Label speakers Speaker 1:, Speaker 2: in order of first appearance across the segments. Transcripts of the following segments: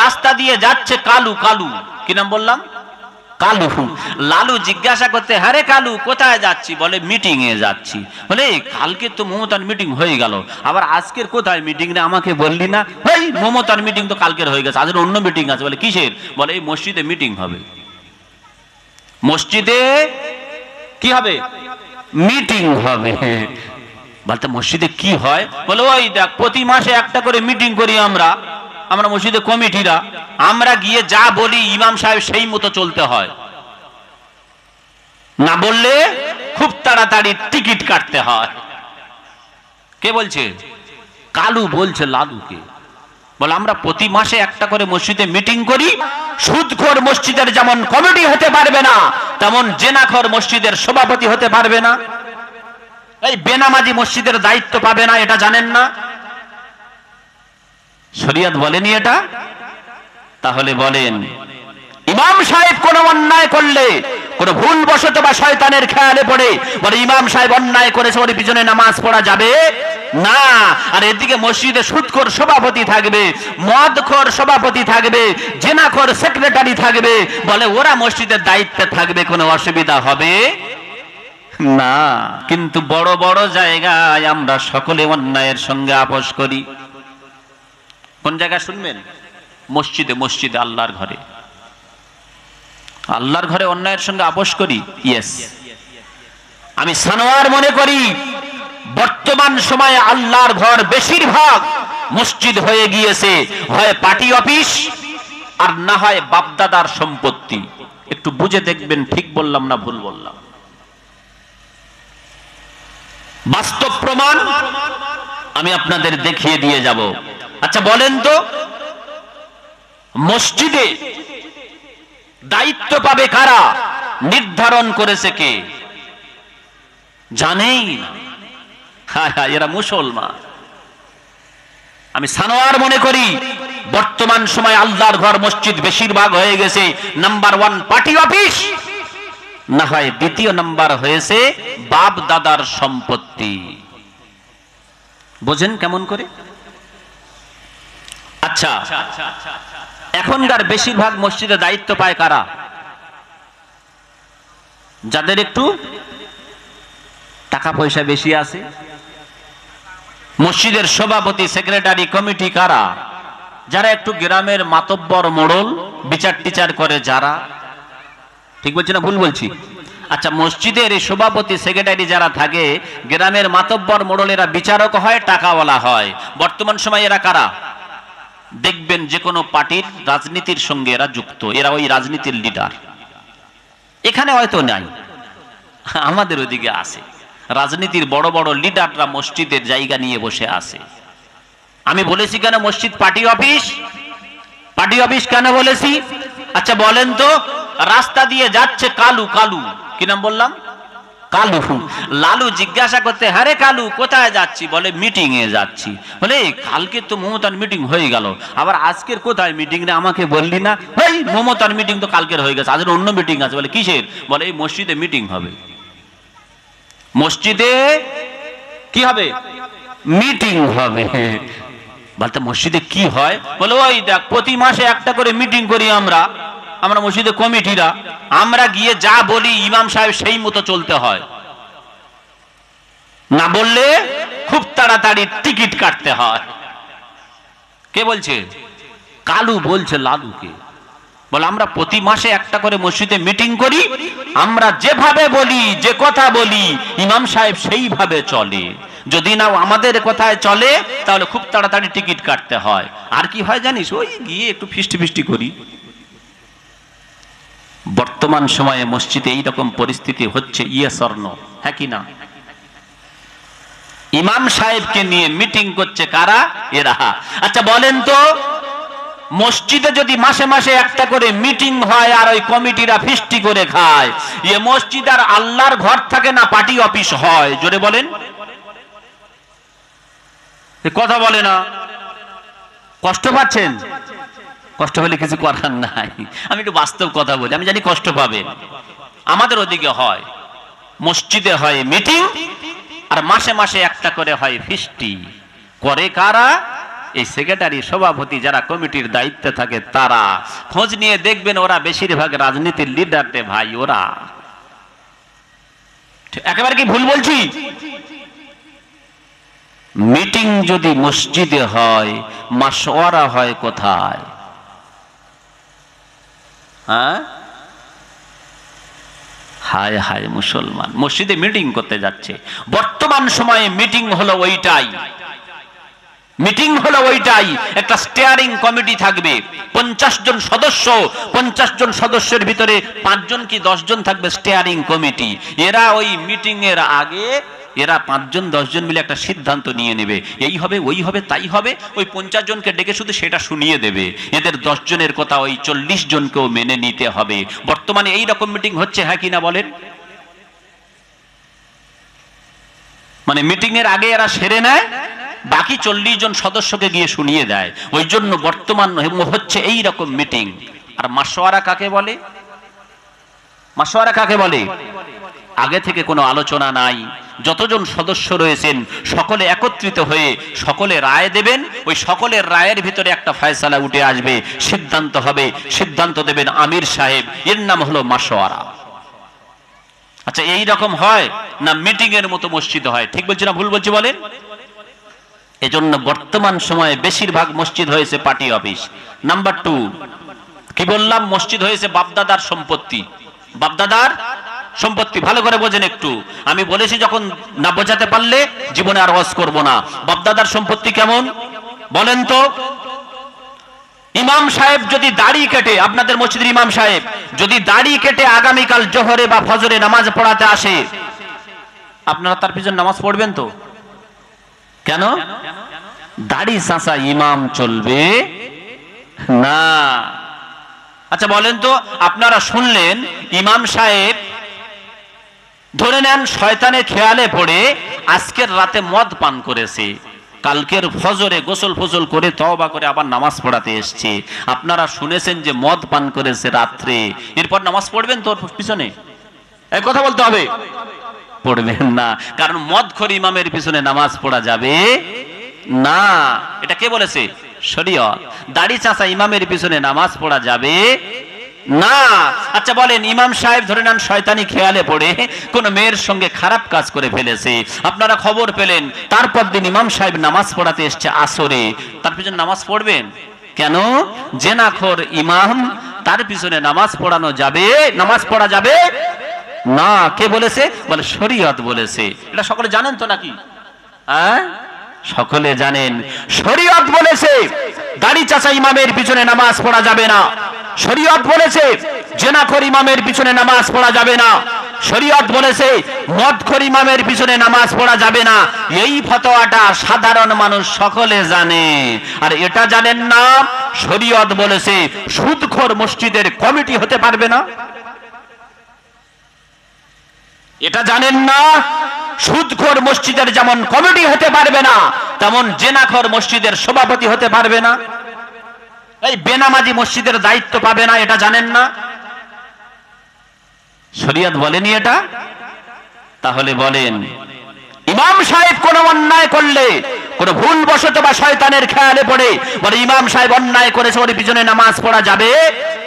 Speaker 1: রাস্তা দিয়ে যাচ্ছে কালু কালু। কি নাম বললাম? কালু। লালু জিজ্ঞাসা করতে হ্যাঁ কালু, কোথায় যাচ্ছি? বলে, মিটিং এ যাচ্ছি। বলে কালকে তো মমতার মিটিং হয়ে গেল। আবার আজকের কোথায় মিটিং রে আমাকে বললি না? মমতার মিটিং তো কালকের হয়ে গেছে অন্য মিটিং আছে? বলে, কিসের? বলে, এই মসজিদে মিটিং হবে। মসজিদে কি হবে? মিটিং হবে। বলতে, মসজিদে কি হয়? বলে, ওই দেখ, প্রতি মাসে একটা করে মিটিং করি আমরা। আমরা মসজিদে কমিটিরা, আমরা গিয়ে যা বলি ইমাম সাহেব সেই মতো চলতে হয়। না বললে খুব তাড়াতাড়ি টিকিট কাটতে হয়। কে বলছে? কালু বলছে লালুকে। বলে, আমরা প্রতি মাসে একটা করে মসজিদে মিটিং করি, সুদখোর মসজিদের যেমন কমিটি হতে পারবে না, তেমন জেনাখর মসজিদের সভাপতি হতে পারবে না। এই বেনামাজি মসজিদের দায়িত্ব পাবে না, এটা জানেন না? শরিয়ত বলেনি এটা? তাহলে বলেন, ইমাম সাহেব কোন অন্যায় করলে, কোন ভুল বশত বা শয়তানের খেয়ালে পড়ে, বলে ইমাম সাহেব অন্যায় করেছে ওর পিছনে নামাজ পড়া যাবে? না। আর এদিকে মসজিদে সুদখোর সভাপতি থাকবে, মদখোর সভাপতি থাকবে, জেনাখোর সেক্রেটারি থাকবে, বলে ওরা মসজিদের দায়িত্বে থাকবে, কোনো অসুবিধা হবে? না। কিন্তু বড় বড় জায়গায় আমরা সকলে অন্যায়ের সঙ্গে আপোষ করি। কোন জায়গায় শুনবেন? মসজিদে মসজিদে আল্লাহর ঘরে। আল্লাহর ঘরে অন্যায়ের সঙ্গে আপোষ করি? ইয়েস আমি সানোয়ার মনে করি, বর্তমান সময়ে আল্লাহর ঘর বেশিরভাগ মসজিদ হয়ে গিয়েছে, হয় পার্টি অফিস আর না হয় বাপদাদার সম্পত্তি। একটু বুঝে দেখবেন, ঠিক বললাম না ভুল বললাম? বাস্তব প্রমাণ আমি আপনাদের দেখিয়ে দিয়ে যাব। আচ্ছা বলেন তো, মসজিদে দায়িত্ব পাবে কারা? নির্ধারণ করেছে কে? জানেই এরা মুসলমান। আমি সানোয়ার মনে করি, বর্তমান সময় আল্লাহর ঘর মসজিদ বেশিরভাগ হয়ে গেছে নাম্বার ওয়ান পার্টি অফিস, না হয় দ্বিতীয় নাম্বার হয়েছে বাপ দাদার সম্পত্তি। বোঝেন কেমন করে? আচ্ছা এখনকার বেশিরভাগ মসজিদে দায়িত্ব পায় কারা? যাদের একটু টাকা পয়সা বেশি আছে। মসজিদের সভাপতি, সেক্রেটারি, কমিটি কারা? যারা একটু গ্রামের মাতব্বর মোড়ল, বিচার টিচার করে যারা। ঠিক বলছি না, ভুল বলছি? আচ্ছা মসজিদের এই সভাপতি, সেক্রেটারি যারা থাকে, গ্রামের মাতব্বর মোড়ল এরা বিচারক হয়, টাকাওয়ালা হয়। বর্তমান সময় এরা কারা? দেখবেন যে কোনো পার্টির রাজনীতির সঙ্গে এরা যুক্ত, এরা ওই রাজনীতির লিডার এখানে হয়তো নাই, আমাদের ওইদিকে আছে। রাজনীতির বড় বড় লিডাররা মসজিদের জায়গা নিয়ে বসে আছে। আমি বলেছি কেন মসজিদ পার্টি অফিস? পার্টি অফিস কেন বলেছি? আচ্ছা বলেন তো, রাস্তা দিয়ে যাচ্ছে কালু কালু। কি নাম বললাম? কালু। লালু জিজ্ঞাসা করতে হ্যাঁ কালু, কোথায় যাচ্ছি? বলে, মিটিং এ যাচ্ছি। বলে, কালকে তো মমতার মিটিং হয়ে গেল। আবার আজকের কোথায় মিটিং রে আমাকে বললি না? এই, মমতার মিটিং তো কালকের হয়ে গেছে। আজকের অন্য মিটিং আছে। বলে, কিসের? বলে, এই মসজিদে মিটিং হবে। মসজিদে কি হবে? মিটিং হবে। বলতে, মসজিদে কি হয়? বলে, ওই দেখ, প্রতি মাসে একটা করে মিটিং করি আমরা। আমরা মসজিদে কমিটিরা, আমরা গিয়ে যা বলি ইমাম সাহেব সেই মতো চলতে হয়। না বললে খুব তাড়াতাড়ি টিকিট কাটতে হয়। কে বলছে? কালু বলছে লালুকে। বলে, আমরা প্রতি মাসে একটা করে মসজিদে মিটিং করি, আমরা যেভাবে বলি, যে কথা বলি, ইমাম সাহেব সেইভাবে চলে। যদি না আমাদের কথায় চলে, তাহলে খুব তাড়াতাড়ি টিকিট কাটতে হয়। আর কি হয় জানিস? ওই গিয়ে একটু ফিস্টি ফিস্টি করি। বর্তমান সময়ে মসজিদে এইরকম পরিস্থিতি হচ্ছে ইয়ে স্বর্ণ হ্যাঁ কি না? ইমাম সাহেবকে নিয়ে মিটিং করছে কারা? এরা। আচ্ছা বলেন তো, মসজিদে যদি মাসে মাসে একটা করে মিটিং হয় আর ওই কমিটিরা ফিস্টি করে খায়, এ মসজিদ আর আল্লাহর ঘর থাকে না, পার্টি অফিস হয়, জোরে বলেন। কথা বলে না। কষ্ট পাচ্ছেন? কষ্ট হলে কিছু করার নাই। আমি একটু বাস্তব কথা বলি, আমি জানি কষ্ট পাবে। আমাদের ওদিকে হয়, মসজিদে হয় মিটিং আর মাসে মাসে একটা করে হয় ফিস্টি। করে কারা? এই সেক্রেটারি সভাপতি যারা কমিটির দায়িত্বে থাকে, তারা। খোঁজ নিয়ে দেখবেন ওরা বেশিরভাগ রাজনীতির লিডার রে ভাই, ওরা। একেবারে কি ভুল বলছি? মিটিং যদি মসজিদে হয়, মাসওয়ারা হয় কোথায়? হ্যাঁ? হায় হায় মুসলমান। মসজিদে মিটিং করতে যাচ্ছে। বর্তমান সময়ে মিটিং হলো ওইটাই। মিটিং হলো ওইটাই। একটা স্টেয়ারিং কমিটি থাকবে। পঞ্চাশ জন সদস্য, পঞ্চাশ জন সদস্যের ভিতরে পাঁচজন কি জন থাকবে স্টেয়ারিং কমিটি এরা ওই মিটিং এর আগে এরা পাঁচজন, দশজন মিলে একটা সিদ্ধান্ত নিয়ে নেবে। এই হবে, ওই হবে, তাই হবে, ওই পঞ্চাশ জনকে ডেকে শুধু সেটা শুনিয়ে দেবে। এদের দশ জনের কথা ওই চল্লিশ জনকেও মেনে নিতে হবে। বর্তমানে এই রকম মিটিং হচ্ছে হ্যাঁ কিনা বলেন? মানে মিটিং এর আগে এরা সেরে নেয়, বাকি চল্লিশ জন সদস্যকে গিয়ে শুনিয়ে দেয়। ওই জন্য বর্তমান হচ্ছে এই রকম মিটিং। আর মাসোয়ারা কাকে বলে? মাসোয়ারা কাকে বলে? আগে থেকে কোনো আলোচনা নাই। যতজন সদস্য রয়েছেন, সকলে একত্রিত হয়ে সকলে রায় দেবেন। ওই সকলের রায়ের ভিতরে একটা ফয়সালা উঠে আসবে। সিদ্ধান্ত হবে। সিদ্ধান্ত দেবেন আমির সাহেব। এর নাম হলো মাসোয়ারা আচ্ছা এই রকম হয় না মিটিং এর মতো মসজিদ হয়? ঠিক বলছি না ভুল বলছি বলেন? এজন্য বর্তমান সময়ে বেশিরভাগ মসজিদ হয়েছে পার্টি অফিস। নাম্বার টু, কি বললাম? মসজিদ হয়েছে বাপদাদার সম্পত্তি। বাপদাদার সম্পত্তি ভালো করে বোঝেন একটু। আমি বলেছি যখন না বোঝাতে পারলে জীবনে আর ওয়াজ করব না। বাপদাদার সম্পত্তি কেমন? বলেন তো। ইমাম সাহেব যদি দাড়ি কেটে, আপনাদের মসজিদের ইমাম সাহেব, যদি দাড়ি কেটে আগামীকাল জোহরে বা ফজরে নামাজ পড়াতে আসে, আপনারা তার পিছনে নামাজ পড়বেন তো? কেন? দাড়ি চাষা ইমাম চলবে না। আচ্ছা বলেন তো, আপনারা শুনলেন, ইমাম সাহেব ধরে নেন শয়তানে খেয়ালে পড়ে আজকের রাতে মদ পান করেছে। কালকের ফজরে গোসল ফজল করে তওবা করে আবার নামাজ পড়াতে এসছে। আপনারা শুনেছেন যে মদ পান করেছে রাত্রে। এরপর নামাজ পড়বেন তোর পিছনে? এক কথা বলতে হবে। পড়বেন না। কারণ মদ মদখর ইমামের পিছনে নামাজ পড়া যাবে না। এটা কে বলেছে? শরীয়ত। দাড়ি চাচা ইমামের পিছনে নামাজ পড়া যাবে না। আচ্ছা বলেন, ইমাম সাহেব ধরে নেন শয়তানি খেয়ালে পড়ে, কোন মেয়ের সঙ্গে খারাপ কাজ করে ফেলেছে। আপনারা খবর পেলেন, তারপর দিন ইমাম সাহেব নামাজ পড়াতে এসছে আসরে। তার পিছনে নামাজ পড়বেন? কেন? জেনাখোর ইমাম, তার পিছনে নামাজ পড়ানো যাবে, নামাজ পড়া যাবে? না, কে বলেছে? বলে, শরীয়ত বলেছে। এটা সকলে জানেন তো নাকি? হ্যাঁ? সকলে জানেন। শরীয়ত বলেছে দাড়ি চাচা ইমামের পিছনে নামাজ পড়া যাবে না। শরীয়ত বলেছে, জেনাখর ইমামের পিছনে নামাজ পড়া যাবে না। শরীয়ত বলেছে, মদখর ইমামের পিছনে নামাজ পড়া যাবে না। এই ফতোয়াটা সাধারণ মানুষ সকলে জানে। আর এটা জানেন না, শরীয়ত বলেছে, সুদখোর মসজিদের কমিটি হতে পারবে না। এটা জানেন না, সুদখোর মসজিদের যেমন কমিটি হতে পারবে না, তেমন জেনাখর মসজিদের সভাপতি হতে পারবে না। এই বেনামাজি মসজিদের দায়িত্ব পাবে না, এটা জানেন না? শরিয়ত বলেনি এটা? তাহলে বলেন, ইমাম সাহেব কোন অন্যায় করলে, কোন ভুল বশত বা শয়তানের খেয়ালে পড়ে, বলে ইমাম সাহেব অন্যায় করেছে ওর পিছনে নামাজ পড়া যাবে?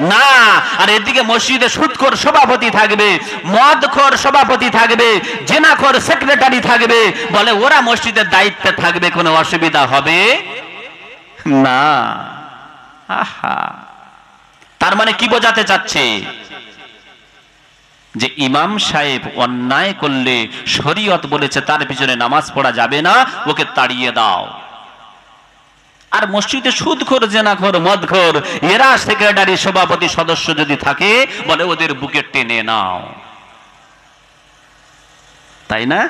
Speaker 1: না। আর এদিকে মসজিদে সুদখোর সভাপতি থাকবে, মদখোর সভাপতি থাকবে, জেনাখোর সেক্রেটারি থাকবে, বলে ওরা মসজিদের দায়িত্বে থাকবে, কোনো অসুবিধা হবে? না। তার মানে কি বোঝাতে চাচ্ছে? যে ইমাম সাহেব অন্যায় করলে শরীয়ত বলেছে তার পিছনে নামাজ পড়া যাবে না, ওকে তাড়িয়ে দাও। আর মসজিদে সুদখোর, জেনাখোর, মদখোর, এরা সেক্রেটারি, সভাপতি, সদস্য যদি থাকে, বলে ওদের বুকে টেনে নাও। তাই না?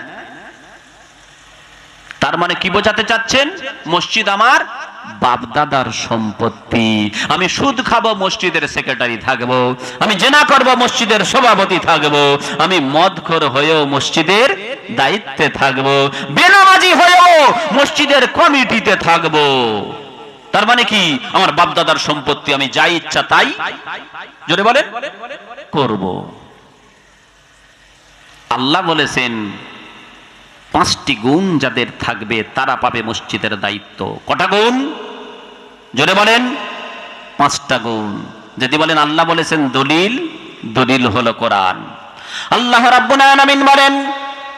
Speaker 1: তার মানে কি বোঝাতে চাচ্ছেন? মসজিদ আমার বাপদাদার সম্পত্তি। আমি সুদ খাব, মসজিদের সেক্রেটারি থাকব। আমি জেনা করব, মসজিদের সভাপতি থাকব। আমি মদখোর হয়েও মসজিদের দায়িত্বে থাকব। বেনামাজি হয়েও মসজিদের কমিটিতে থাকব। তার মানে কি? আমার বাপদাদার সম্পত্তি আমি যাই ইচ্ছা তাই জোরে বলেন, করব। আল্লাহ বলেছেন পাঁচটি গুণ যাদের থাকবে, তারা পাবে মসজিদের দায়িত্ব। কটা গুণ? জোরে বলেন। পাঁচটা গুণ। যদি বলেন, আল্লাহ বলেছেন দলিল দলিল হলো কোরআন। আল্লাহ রাব্বুল আলামিন বলেন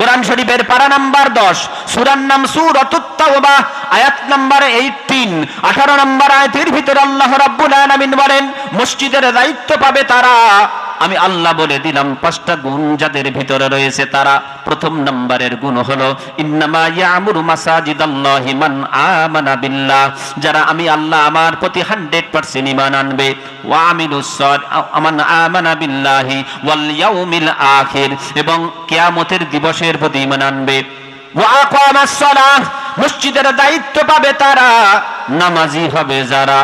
Speaker 1: কোরআন শরীফের পারা নাম্বার দশ, সুরার নাম সুরতুত্তাওবা, আয়াত নাম্বার এইটিন আঠারো নাম্বার আয়াতের ভিতরে আল্লাহ রাব্বুল আলামিন বলেন, মসজিদের দায়িত্ব পাবে তারা। আমি আল্লাহ বলে দিলাম, পাঁচটা গুণ যাদের ভিতরে রয়েছে তারা প্রথম নাম্বারের গুণ হলো, ইন্নামা ইয়ামুরু মাসাজিদাল্লাহি মান আমানা বিল্লাহ যারা আমি আল্লাহ আমার প্রতি 100% ঈমান আনবে, ওয়া আমিলুস আমান আমানা বিল্লাহি ওয়াল ইয়াউমিল আখির এবং কিয়ামতের দিবসের প্রতি ঈমান আনবে। ওয়া আকামাস সালাহ মসজিদের দায়িত্ব পাবে তারা, নামাজি হবে যারা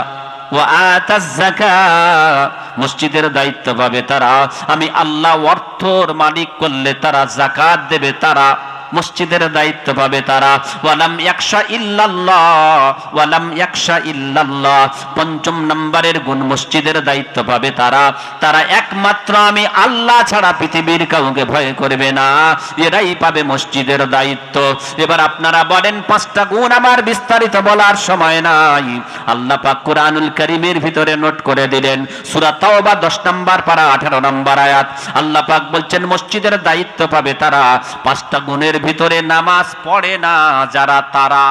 Speaker 1: মসজিদের দায়িত্ব পাবে তারা। আমি আল্লাহ অর্থর মালিক করলে তারা জাকাত দেবে তারা। মসজিদের দায়িত্ব পাবে তারা। ওয়ালাম ইয়াকশা ইল্লাল্লাহ, ওয়ালাম ইয়াকশা ইল্লাল্লাহ। পঞ্চম নম্বরের গুণ মসজিদের দায়িত্ব পাবে তারা। তারা একমাত্র আমি আল্লাহ ছাড়া পৃথিবীর কাউকে ভয় করবে না। এরাই পাবে মসজিদের দায়িত্ব। এবার আপনারা বলেন, পাঁচটা গুণ আমার বিস্তারিত বলার সময় নাই। আল্লাহ পাক কোরআনুল কারীমের ভিতরে নোট করে দিলেন, সূরা তাওবা 10 নম্বর পারা 18 নম্বর আয়াত। আল্লাহ পাক বলছেন, মসজিদের দায়িত্ব পাবে তারা। পাঁচটা গুণের ভিতরে নামাজ পড়ে না যারা তারা।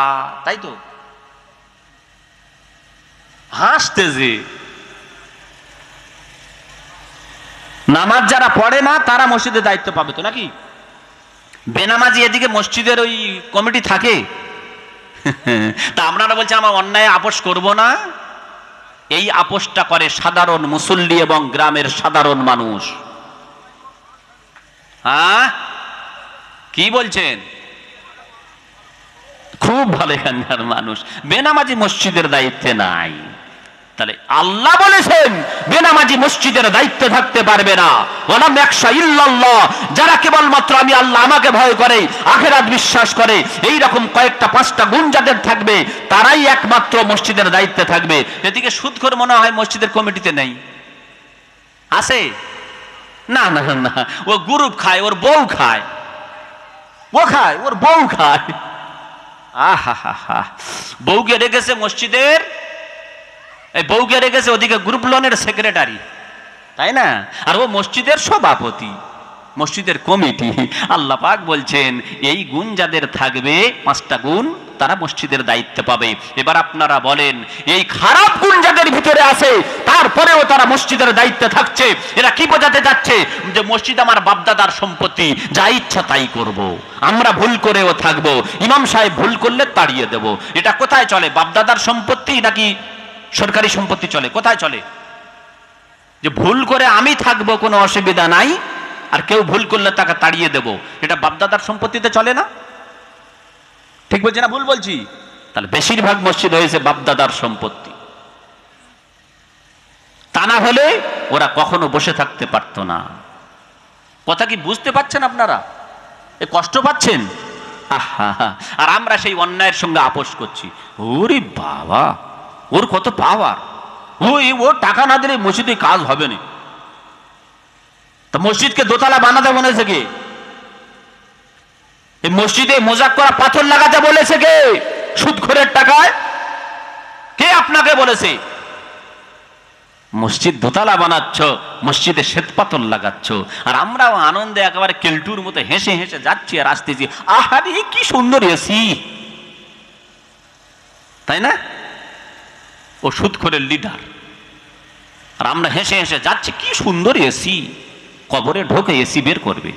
Speaker 1: তাই তো? হাসতেছে। নামাজ যারা পড়ে না, তারা মসজিদের দায়িত্ব পাবে তো নাকি? বেনামাজি এদিকে মসজিদের ওই কমিটি থাকে। তা আপনারা বলছেন, আমার অন্যায় আপোষ করব না? এই আপোষটা করে সাধারণ মুসল্লি এবং গ্রামের সাধারণ মানুষ। হ্যাঁ? কি বলছেন? খুব ভালো এখানকার মানুষ। বেনামাজি মসজিদের দায়িত্বে নাই। তাহলে আল্লাহ বলেছেন, বেনামাজি মসজিদের দায়িত্বে থাকতে পারবে না। ওলাম একশা ইল্লাল্লাহ। যারা কেবলমাত্র আমি আল্লাহ আমাকে ভয় করে, আখেরাত বিশ্বাস করে এই রকম কয়েকটা, পাঁচটা গুণ যাদের থাকবে, তারাই একমাত্র মসজিদের দায়িত্বে থাকবে। এদিকে সুদখোর মনে হয় মসজিদের কমিটিতে নেই। আছে? না না না। ও গ্রুপ খায়, ওর বউ খায়। ও খায়, ওর বউ খায়। আহা হা হা বউকে রেখেছে মসজিদের, এই বউকে রেখেছে ওদিকে গ্রুপ লোনের সেক্রেটারি, তাই না? আর ও মসজিদের সভাপতি, মসজিদের কমিটি। আল্লাহ পাক বলছেন, এই গুণ যাদের থাকবে, পাঁচটা গুণ তারা মসজিদের দায়িত্ব পাবে। এবার আপনারা বলেন, এই খারাপ গুণ যাদের ভিতরে আছে তারপরেও তারা মসজিদের দায়িত্বে থাকছে। এরা কি বোঝাতে যাচ্ছে যে মসজিদ আমার বাপদাদার সম্পত্তি, যা ইচ্ছা তাই করব। আমরা ভুল করেও থাকব। ইমাম সাহেব ভুল করলে তাড়িয়ে দেব। এটা কোথায় চলে? বাপদাদার সম্পত্তি নাকি সরকারি সম্পত্তি চলে? কোথায় চলে? যে ভুল করে আমি থাকব কোনো অসুবিধা নাই, আর কেউ ভুল করলে তাকে তাড়িয়ে দেব। এটা বাপদাদার সম্পত্তিতে চলে না? ঠিক বলছি না ভুল বলছি? তাহলে বেশিরভাগ মসজিদ হয়েছে বাপদাদার সম্পত্তি। তা না হলে ওরা কখনো বসে থাকতে পারতো না। কথা কি বুঝতে পাচ্ছেন আপনারা? এ কষ্ট পাচ্ছেন? আহা আর আমরা সেই অন্যায়ের সঙ্গে আপোষ করছি। ওরে বাবা, ওর কত পাওয়ার? ওই, ও টাকা না দিলে মসজিদে কাজ হবে না। তা মসজিদকে দোতলা বানাতে বলেছে কে? এই মসজিদে মোজাক করা পাথর লাগাতে বলেছে কে? সুদখোরের টাকায়? কে আপনাকে বলেছে? মসজিদ দোতলা বানাচ্ছ, মসজিদে শ্বেত পাথর লাগাচ্ছ, আর আমরাও আনন্দে একেবারে কেলটুর মতো হেসে হেসে যাচ্ছি আর আসতেছি, আহারে, কি সুন্দর এসি। তাই না? ও সুদখোরের লিডার। আর আমরা হেসে হেসে যাচ্ছি, কি সুন্দর এসি। কবরে ঢোকে এসি বের করবে।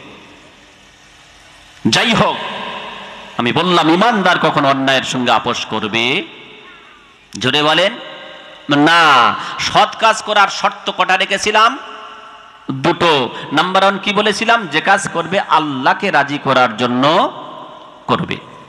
Speaker 1: যাই হোক, আমি বললাম, ইমানদার কখন অন্যায়ের সঙ্গে আপোষ করবে? জোরে বলেন। না, সৎ কাজ করার শর্ত কটা রেখেছিলাম? দুটো। নাম্বার ওয়ান কি বলেছিলাম? যে কাজ করবে, আল্লাহকে রাজি করার জন্য করবে।